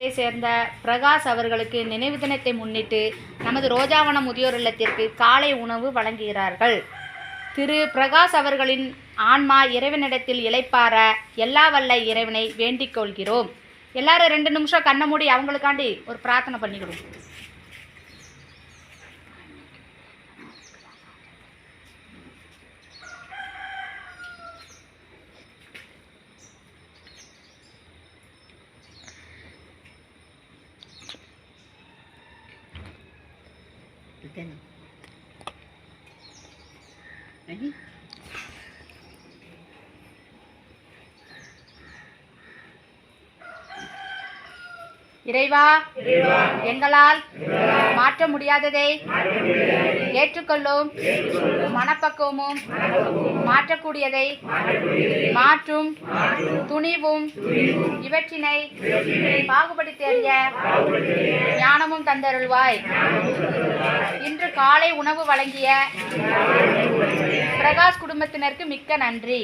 சேர்ந்த பிரகாஷ் அவர்களுக்கு நினைவு தினத்தை முன்னிட்டு நமது ரோஜாவன முதியோர் இல்லத்திற்கு காலை உணவு வழங்குகிறார்கள். திரு பிரகாஷ் அவர்களின் ஆன்மா இறைவனிடத்தில் இழைப்பார எல்லா வல்ல இறைவனை வேண்டிக் கொள்கிறோம். எல்லாரும் ரெண்டு நிமிஷம் கண்ணை மூடி அவங்களுக்காண்டி ஒரு பிரார்த்தனை பண்ணிக்கிடுவோம் இறைவா எங்களால் மாற்ற முடியாததை ஏற்றுக்கொள்ளும் மனப்பக்குவமும் மாற்றக்கூடியதை மாற்றும் துணிவும் இவற்றினை பாகுபடுத்தி அறிய தந்தருள்வாய். இன்று காலை உணவு வழங்கிய பிரகாஷ் குடும்பத்தினருக்கு மிக்க நன்றி.